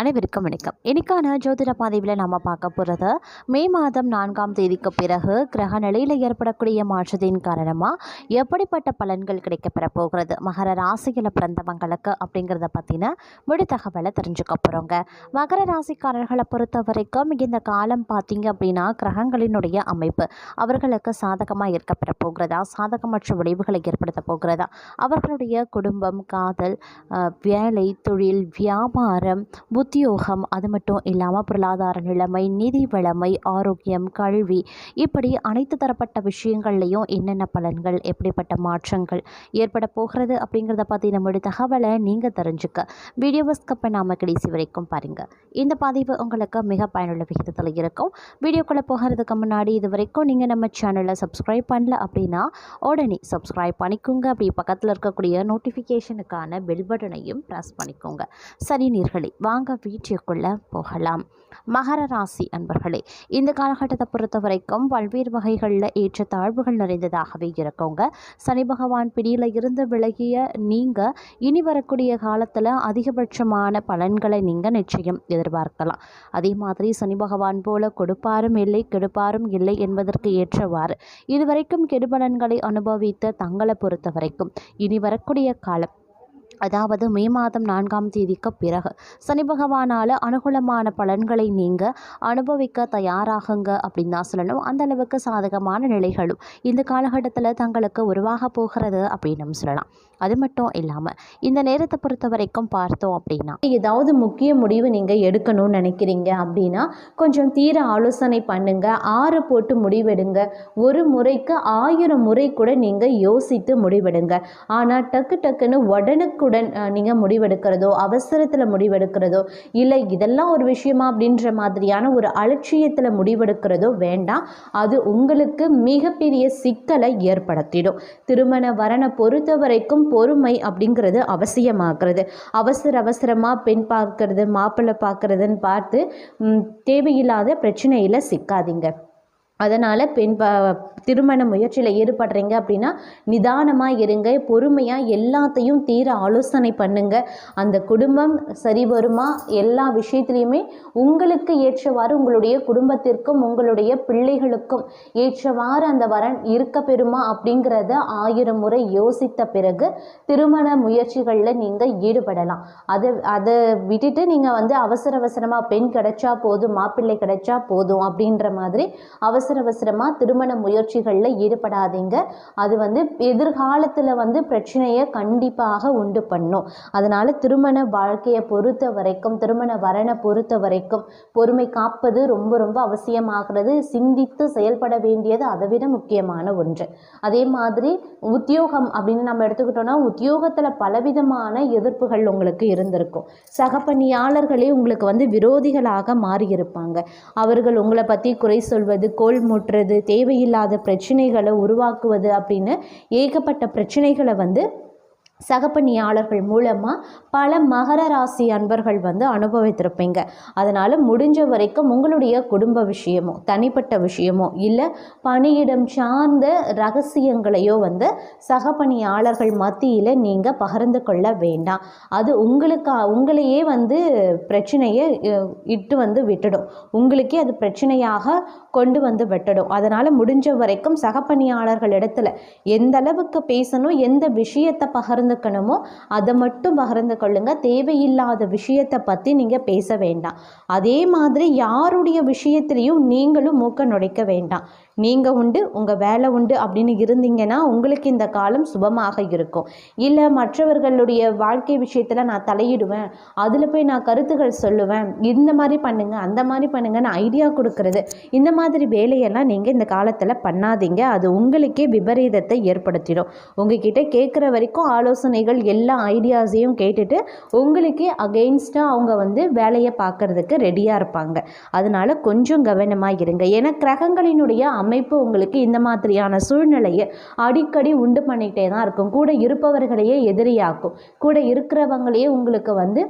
அனைவருக்கும் வணக்கம். இன்னைக்கான ஜோதிட பாதைவில் நாம் பார்க்க போகிறது மே மாதம் நான்காம் தேதிக்கு பிறகு கிரக நிலையில் ஏற்படக்கூடிய மாற்றத்தின் காரணமாக எப்படிப்பட்ட பலன்கள் கிடைக்கப்பெற போகிறது? மகர ராசியில் பிறந்தவங்களுக்கு அப்படிங்கிறத பற்றின முழு தகவலை தெரிஞ்சுக்க போகிறோங்க மகர ராசிக்காரர்களை பொறுத்த வரைக்கும் இந்த காலம் பார்த்தீங்க அப்படின்னா கிரகங்களினுடைய அமைப்பு. அவர்களுக்கு சாதகமாக இருக்கப்பெற போகிறதா? சாதகமற்ற விளைவுகளை ஏற்படுத்த போகிறதா? அவர்களுடைய குடும்பம் காதல் வேலை தொழில் வியாபாரம் உத்தியோகம் அது மட்டும் இல்லாமல் பொருளாதார நிலைமை நிதி வளமை ஆரோக்கியம் கல்வி இப்படி அனைத்து தரப்பட்ட விஷயங்கள்லையும் என்னென்ன பலன்கள் எப்படிப்பட்ட மாற்றங்கள் ஏற்பட போகிறது அப்படிங்கிறத பற்றி நம்மளுடைய தகவலை நீங்கள் தெரிஞ்சுக்க. வீடியோவை ஸ்கப் நாம கடைசி வரைக்கும் பாருங்கள் இந்த பதிவு உங்களுக்கு மிக பயனுள்ள விகிதத்தில் இருக்கும். வீடியோக்குள்ளே போகிறதுக்கு முன்னாடி இது வரைக்கும் நீங்கள் நம்ம சேனலை சப்ஸ்கிரைப் பண்ணல அப்படின்னா உடனே சப்ஸ்கிரைப் பண்ணிக்கோங்க. அப்படி பக்கத்தில் இருக்கக்கூடிய நோட்டிஃபிகேஷனுக்கான பெல் பட்டனையும் ப்ரெஸ் பண்ணிக்கோங்க. சரி நீர்களே வாங்க வீட்டுக்குள்ளே போகலாம். மகர ராசி அன்பர்களே இந்த காலகட்டத்தை பொறுத்த வரைக்கும் பல்வேறு வகைகளில் ஏற்ற தாழ்வுகள் நிறைந்ததாகவே இருக்கோங்க. சனி பகவான் பிடியில் இருந்து விலகிய நீங்கள் இனி வரக்கூடிய காலத்தில் அதிகபட்சமான பலன்களை நீங்கள் நிச்சயம் எதிர்பார்க்கலாம். அதே மாதிரி சனி பகவான் போல கொடுப்பாரும் இல்லை கெடுப்பாரும் இல்லை என்பதற்கு ஏற்றவாறு. இதுவரைக்கும் கெடுபலன்களை அனுபவித்த தங்களை பொறுத்த வரைக்கும் இனி வரக்கூடிய காலம் அதாவது மே மாதம் நான்காம் தேதிக்கு பிறகு சனி பகவானால் அனுகூலமான பலன்களை நீங்கள் அனுபவிக்க தயாராகுங்க அப்படின்னு தான் சொல்லணும். அந்த அளவுக்கு சாதகமான நிலைகளும் இந்த காலகட்டத்தில் தங்களுக்கு உருவாக போகிறது அப்படின்னு சொல்லலாம். அது மட்டும் இல்லாமல் இந்த நேரத்தை பொறுத்த வரைக்கும் பார்த்தோம் அப்படின்னா ஏதாவது முக்கிய முடிவு நீங்கள் எடுக்கணும்னு நினைக்கிறீங்க அப்படின்னா கொஞ்சம் தீர ஆலோசனை பண்ணுங்க. ஆறு போட்டு முடிவெடுங்க. ஒரு முறைக்கு ஆயிரம் முறை கூட நீங்கள் யோசித்து முடிவெடுங்க. ஆனால் டக்கு டக்குன்னு உடனுக்கு உடனுக்குடன் நீங்கள் முடிவெடுக்கிறதோ அவசரத்தில் முடிவெடுக்கிறதோ இல்லை இதெல்லாம் ஒரு விஷயமா அப்படின்ற மாதிரியான ஒரு அலட்சியத்தில் முடிவெடுக்கிறதோ வேண்டாம். அது உங்களுக்கு மிகப்பெரிய சிக்கலை ஏற்படுத்திடும். திருமண வரனை பொறுத்த வரைக்கும் பொறுமை அப்படிங்கிறது அவசியமாகிறது. அவசர அவசரமாக பெண் பார்க்கறது மாப்பிள்ளை பார்க்கறதுன்னு பார்த்து தேவையில்லாத பிரச்சனையில் சிக்காதீங்க. அதனால் பெண் ப திருமண முயற்சியில் ஈடுபடுறீங்க அப்படின்னா நிதானமாக இருங்க பொறுமையாக எல்லாத்தையும் தீர ஆலோசனை பண்ணுங்க. அந்த குடும்பம் சரி வருமா? எல்லா விஷயத்துலையுமே உங்களுக்கு ஏற்றவாறு உங்களுடைய குடும்பத்திற்கும் உங்களுடைய பிள்ளைகளுக்கும் ஏற்றவாறு அந்த வரன் இருக்க பெறுமா அப்படிங்கிறத ஆயிரம் முறை யோசித்த பிறகு திருமண முயற்சிகளில் நீங்கள் ஈடுபடலாம். அதை அதை விட்டுட்டு நீங்கள் வந்து அவசர அவசரமாக பெண் கிடைச்சா போதும் மாப்பிள்ளை கிடைச்சா போதும் அப்படின்ற மாதிரி அவசர அவசரமாக திருமண முயற்சிகளில் ஈடுபடாதீங்க. அது வந்து எதிர்காலத்தில் வந்து பிரச்சனையை கண்டிப்பாக உண்டு பண்ணும். அதனால் திருமண வாழ்க்கையை பொறுத்த வரைக்கும் திருமண வரனை பொறுத்த வரைக்கும் பொறுமை காப்பது ரொம்ப ரொம்ப அவசியமாகிறது. சிந்தித்து செயல்பட வேண்டியது அதை விட முக்கியமான ஒன்று. அதே மாதிரி உத்தியோகம் அப்படின்னு நம்ம எடுத்துக்கிட்டோம்னா உத்தியோகத்தில் பலவிதமான எதிர்ப்புகள் உங்களுக்கு இருந்திருக்கும். சக பணியாளர்களே உங்களுக்கு வந்து விரோதிகளாக மாறியிருப்பாங்க. அவர்கள் உங்களை பற்றி குறை சொல்வது கோல் முட்டுறது தேவையில்லாத பிரச்சனைகளை உருவாக்குவது அப்படின்னு ஏகப்பட்ட பிரச்சனைகளை வந்து சகப்பணியாளர்கள் மூலமாக பல மகர ராசி அன்பர்கள் வந்து அனுபவித்திருப்பீங்க. அதனால் முடிஞ்ச வரைக்கும் உங்களுடைய குடும்ப விஷயமோ தனிப்பட்ட விஷயமோ இல்லை பணியிடம் சார்ந்த ரகசியங்களையோ வந்து சகப்பணியாளர்கள் மத்தியில் நீங்கள் பகிர்ந்து கொள்ள வேண்டாம். அது உங்களுக்கு உங்களையே வந்து பிரச்சனையை இட்டு வந்து விட்டுடும். உங்களுக்கே அது பிரச்சனையாக கொண்டு வந்து விட்டுடும். அதனால் முடிஞ்ச வரைக்கும் சகப்பணியாளர்கள் இடத்துல எந்த அளவுக்கு பேசணும் எந்த விஷயத்தை பகிர்ந்துக்கணுமோ அதை மட்டும் பகிர்ந்து கொள்ளுங்க. தேவையில்லாத விஷயத்தை பற்றி நீங்கள் பேச வேண்டாம். அதே மாதிரி யாருடைய விஷயத்திலையும் நீங்களும் மூக்க நுழைக்க வேண்டாம். நீங்கள் உண்டு உங்கள் வேலை உண்டு அப்படின்னு இருந்தீங்கன்னா உங்களுக்கு இந்த காலம் சுபமாக இருக்கும். இல்லை மற்றவர்களுடைய வாழ்க்கை விஷயத்தில் நான் தலையிடுவேன் அதில் போய் நான் கருத்துக்கள் சொல்லுவேன் இந்த மாதிரி பண்ணுங்கள் அந்த மாதிரி பண்ணுங்கன்னு ஐடியா கொடுக்கறது. இந்த மாதிரி வேலையெல்லாம் நீங்கள் இந்த காலத்தில் பண்ணாதீங்க. அது உங்களுக்கே விபரீதத்தை ஏற்படுத்திடும். உங்ககிட்ட கேட்குற வரைக்கும் ஆலோசனைகள் எல்லா ஐடியாஸையும் கேட்டுட்டு உங்களுக்கே அகெயின்ஸ்டாக அவங்க வந்து வேலையை பார்க்கறதுக்கு ரெடியாக இருப்பாங்க. அதனால் கொஞ்சம் கவனமாக இருங்க. ஏன்னா கிரகங்களினுடைய அமைப்பு உங்களுக்கு இந்த மாதிரியான சூழ்நிலையை அடிக்கடி உண்டு பண்ணிகிட்டே தான் இருக்கும். கூட இருப்பவர்களையே எதிரியாக்கும். கூட இருக்கிறவங்களையே உங்களுக்கு வந்து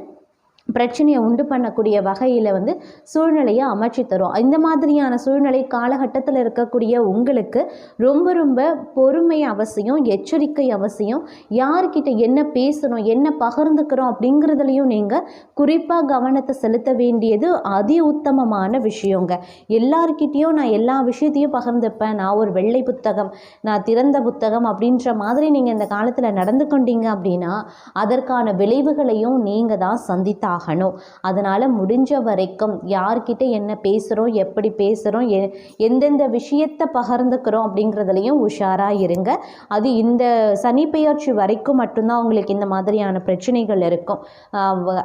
பிரச்சனையை உண்டு பண்ணக்கூடிய வகையில் வந்து சூழ்நிலையை அமைச்சு தரும். இந்த மாதிரியான சூழ்நிலை காலகட்டத்தில் இருக்கக்கூடிய உங்களுக்கு ரொம்ப ரொம்ப பொறுமை அவசியம் எச்சரிக்கை அவசியம். யார்கிட்ட என்ன பேசணும் என்ன பகிர்ந்துக்கிறோம் அப்படிங்கிறதுலையும் நீங்கள் குறிப்பாக கவனத்தை செலுத்த வேண்டியது அதி உத்தமமான விஷயங்க. எல்லார்கிட்டேயும் நான் எல்லா விஷயத்தையும் பகிர்ந்துப்பேன். நான் ஒரு வெள்ளை புத்தகம் நான் திறந்த புத்தகம் அப்படின்ற மாதிரி நீங்கள் இந்த காலத்தில் நடந்து கொண்டீங்க அப்படின்னா அதற்கான விளைவுகளையும் நீங்கள் தான் ஆகணும். அதனால் முடிஞ்ச வரைக்கும் யார்கிட்ட என்ன பேசுகிறோம் எப்படி பேசுகிறோம் எ எந்தெந்த விஷயத்தை பகிர்ந்துக்கிறோம் அப்படிங்கிறதுலையும் உஷாராக இருங்க. அது இந்த சனி பெயர்ச்சி வரைக்கும் மட்டும்தான் உங்களுக்கு இந்த மாதிரியான பிரச்சனைகள் இருக்கும்.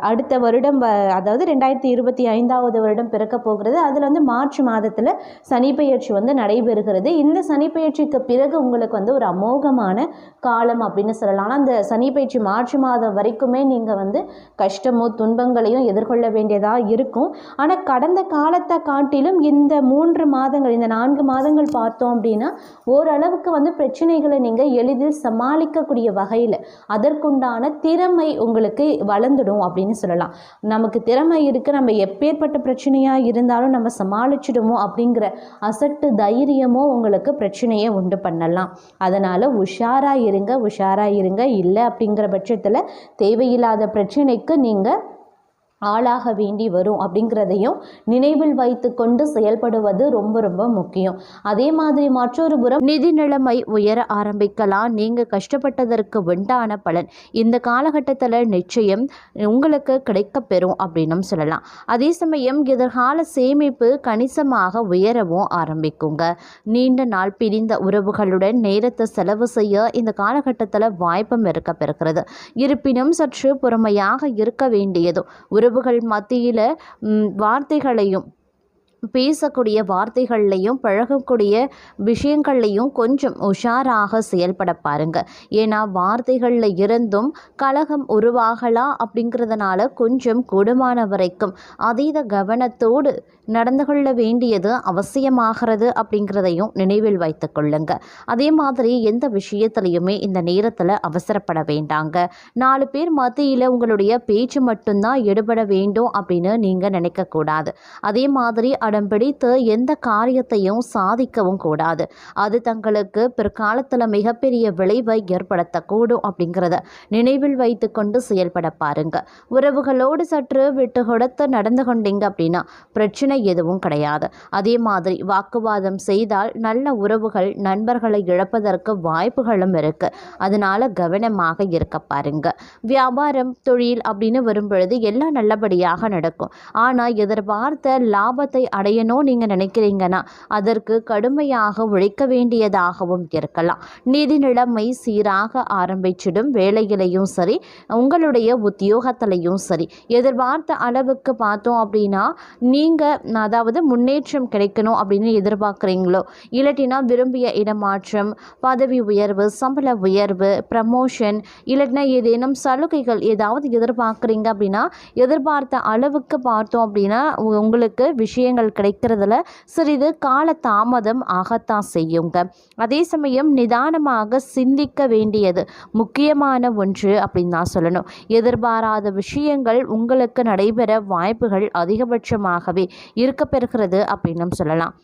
அடுத்த வருடம் வ- அதாவது ரெண்டாயிரத்தி இருபத்தி ஐந்தாவது வருடம் பிறக்க போகிறது. அதில் வந்து மார்ச் மாதத்தில் சனி பெயர்ச்சி வந்து நடைபெறுகிறது. இந்த சனி பெயர்ச்சிக்கு பிறகு உங்களுக்கு வந்து ஒரு அமோகமான காலம் அப்படின்னு சொல்லலாம். ஆனால் அந்த சனி பெயர்ச்சி மார்ச் மாதம் வரைக்குமே நீங்கள் வந்து கஷ்டமோ துன்பங்களையும் எதிர்கொள்ள வேண்டியதாக இருக்கும். ஆனால் கடந்த காலத்தை காட்டிலும் இந்த மூன்று மாதங்கள் இந்த நான்கு மாதங்கள் பார்த்தோம் அப்படின்னா ஓரளவுக்கு வந்து பிரச்சனைகளை நீங்கள் எளிதில் சமாளிக்கக்கூடிய வகையில் அதற்குண்டான திறமை உங்களுக்கு வளர்ந்துடும் அப்படின்னு சொல்லலாம். நமக்கு திறமை இருக்குது நம்ம எப்பேற்பட்ட பிரச்சனையாக இருந்தாலும் நம்ம சமாளிச்சிடுமோ அப்படிங்கிற அசட்டு தைரியமோ உங்களுக்கு பிரச்சனையை உண்டு பண்ணலாம். அதனால் உஷாராக இருங்க உஷாராக இருங்க. இல்லை அப்படிங்கிற பட்சத்தில் தேவையில்லாத பிரச்சனைக்கு நீங்கள் ஆளாக வேண்டி வரும் அப்படிங்கிறதையும் நினைவில் வைத்து கொண்டு செயல்படுவது ரொம்ப ரொம்ப முக்கியம். அதே மாதிரி மற்றொரு புறம் நிதி நிலைமை உயர ஆரம்பிக்கலாம். நீங்க கஷ்டப்பட்டதற்கு உண்டான பலன். இந்த காலகட்டத்தில் நிச்சயம் உங்களுக்கு கிடைக்கப் பெறும் சொல்லலாம். அதே சமயம் எதிர்கால சேமிப்பு கணிசமாக உயரவும் ஆரம்பிக்குங்க. நீண்ட நாள் பிரிந்த உறவுகளுடன் நேரத்தை செலவு செய்ய இந்த காலகட்டத்தில் வாய்ப்பும் இருக்க பெறுகிறது. இருப்பினும் சற்று பொறுமையாக இருக்க வேண்டியதும் உறவுகள் மத்தியில் வார்த்தைகளையும் பேசக்கூடிய வார்த்தைகள்லையும் பழகக்கூடிய விஷயங்கள்லையும் கொஞ்சம் உஷாராக செயல்பட பாருங்க. ஏன்னா வார்த்தைகளில் இருந்தும் கலகம் உருவாகலாம் அப்படிங்கிறதுனால கொஞ்சம் கூடுமான வரைக்கும் அதீத கவனத்தோடு நடந்து கொள்ள வேண்டியது அவசியமாகிறது அப்படிங்கிறதையும் நினைவில் வைத்து கொள்ளுங்க. அதே மாதிரி எந்த விஷயத்துலையுமே இந்த நேரத்தில் அவசரப்பட வேண்டாங்க. நாலு பேர் மத்தியில் உங்களுடைய பேச்சு மட்டும்தான் எடுபட வேண்டும் அப்படின்னு நீங்கள் நினைக்கக்கூடாது அதே மாதிரி அடம் பிடித்து எந்த காரியத்தையும் சாதிக்கவும் கூடாது. அது தங்களுக்கு பிற்காலத்தில் மிகப்பெரிய விளைவை ஏற்படுத்தக்கூடும் அப்படிங்கிறத நினைவில் வைத்து கொண்டு செயல்பட பாருங்க. உறவுகளோடு சற்று விட்டு கொடுத்து நடந்து கொண்டீங்க அப்படின்னா பிரச்சனை எதுவும் கிடையாது. அதே மாதிரி வாக்குவாதம் செய்தால் நல்ல உறவுகள் நண்பர்களை இழப்பதற்கு வாய்ப்புகளும் இருக்கு. அதனால கவனமாக இருக்க பாருங்க. வியாபாரம் தொழில் அப்படின்னு வரும்பொழுது எல்லாம் நல்லபடியாக நடக்கும். ஆனால் எதிர்பார்த்த லாபத்தை அடையணும் நீங்கள் நினைக்கிறீங்கன்னா அதற்கு கடுமையாக உழைக்க வேண்டியதாகவும் இருக்கலாம். நிதி நிலைமை சீராக ஆரம்பிச்சிடும் வேலையிலையும் சரி உங்களுடைய உத்தியோகத்திலையும் சரி. எதிர்பார்த்த அளவுக்கு பார்த்தோம் அப்படின்னா நீங்கள் அதாவது முன்னேற்றம் கிடைக்கணும் அப்படின்னு எதிர்பார்க்குறீங்களோ இல்லாட்டினா விரும்பிய இடமாற்றம் பதவி உயர்வு சம்பள உயர்வு ப்ரமோஷன் இல்லாட்டினா ஏதேனும் சலுகைகள் ஏதாவது எதிர்பார்க்குறீங்க அப்படின்னா எதிர்பார்த்த அளவுக்கு பார்த்தோம் அப்படின்னா உ- உங்களுக்கு விஷயங்கள் கிடைக்கிறதுல சிறிது கால தாமதம் ஆகத்தான் செய்யுங்க. அதே சமயம் நிதானமாக சிந்திக்க வேண்டியது முக்கியமான ஒன்று அப்படின்னு தான் சொல்லணும். எதிர்பாராத விஷயங்கள் உங்களுக்கு நடைபெற வாய்ப்புகள் அதிகபட்சமாகவே இருக்கப்பெறுகிறது அப்படின்னும் சொல்லலாம்.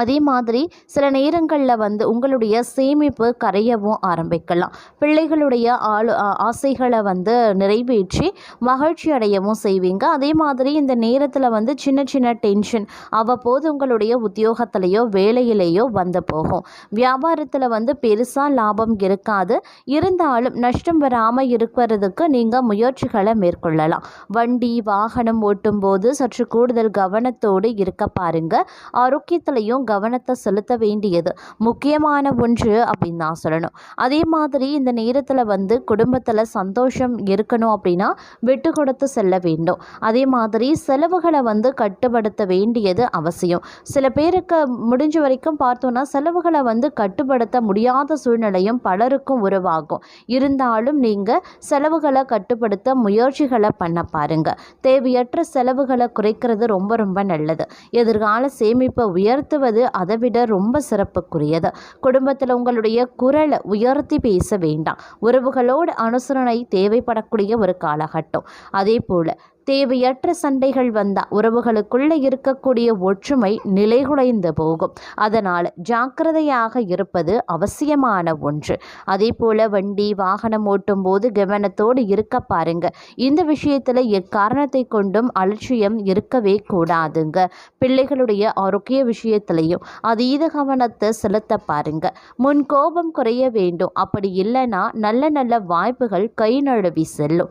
அதே மாதிரி சில நேரங்களில் வந்து உங்களுடைய சேமிப்பு கரையவும் ஆரம்பிக்கலாம். பிள்ளைகளுடைய ஆளு ஆசைகளை வந்து நிறைவேற்றி மகிழ்ச்சி அடையவும் செய்வீங்க. அதே மாதிரி இந்த நேரத்தில் வந்து சின்ன சின்ன டென்ஷன் அவ்வப்போது உங்களுடைய உத்தியோகத்திலேயோ வேலையிலேயோ வந்து போகும். வியாபாரத்தில் வந்து பெருசாக லாபம் இருக்காது. இருந்தாலும் நஷ்டம் வராமல் இருக்கிறதுக்கு நீங்கள் முயற்சிகளை மேற்கொள்ளலாம். வண்டி வாகனம் ஓட்டும்போது சற்று கூடுதல் கவனத்தோடு இருக்க பாருங்கள் ஆரோக்கியத்திலையும் கவனத்தை செலுத்த வேண்டியது முக்கியமான ஒன்று அப்படின்னு நான் சொல்லணும். அதே மாதிரி இந்த நேரத்தில் வந்து குடும்பத்தில் சந்தோஷம் இருக்கணும் அப்படின்னா விட்டு கொடுத்து செல்ல வேண்டும். அதே மாதிரி செலவுகளை வந்து கட்டுப்படுத்த வேண்டியது அவசியம். சில பேருக்கு முடிஞ்ச வரைக்கும் பார்த்தோன்னா செலவுகளை வந்து கட்டுப்படுத்த முடியாத சூழ்நிலையும் பலருக்கும் உருவாகும். இருந்தாலும் நீங்கள் செலவுகளை கட்டுப்படுத்த முயற்சிகளை பண்ண பாருங்க. தேவையற்ற செலவுகளை குறைக்கிறது ரொம்ப ரொம்ப நல்லது. எதிர்கால சேமிப்பை உயர்த்துவது அதை விட ரொம்ப சிறப்புக்குரியது. குடும்பத்தில் உங்களுடைய குரலை உயர்த்தி பேச வேண்டாம். உறவுகளோடு அனுசரணை தேவைப்படக்கூடிய ஒரு காலகட்டம். அதே போல் தேவையற்ற சண்டைகள் வந்தால் உறவுகளுக்குள்ளே இருக்கக்கூடிய ஒற்றுமை நிலைகுலைந்து போகும். அதனால் ஜாக்கிரதையாக இருப்பது அவசியமான ஒன்று. அதே போல் வண்டி வாகனம் ஓட்டும் போது கவனத்தோடு இருக்க பாருங்க. இந்த விஷயத்தில் எக்காரணத்தை கொண்டும் அலட்சியம் இருக்கவே கூடாதுங்க. பிள்ளைகளுடைய ஆரோக்கிய விஷயத்திலையும் அதீத கவனத்தை செலுத்த பாருங்க. முன் கோபம் குறைய வேண்டும். அப்படி இல்லைன்னா நல்ல நல்ல வாய்ப்புகள் கை நழுவி செல்லும்.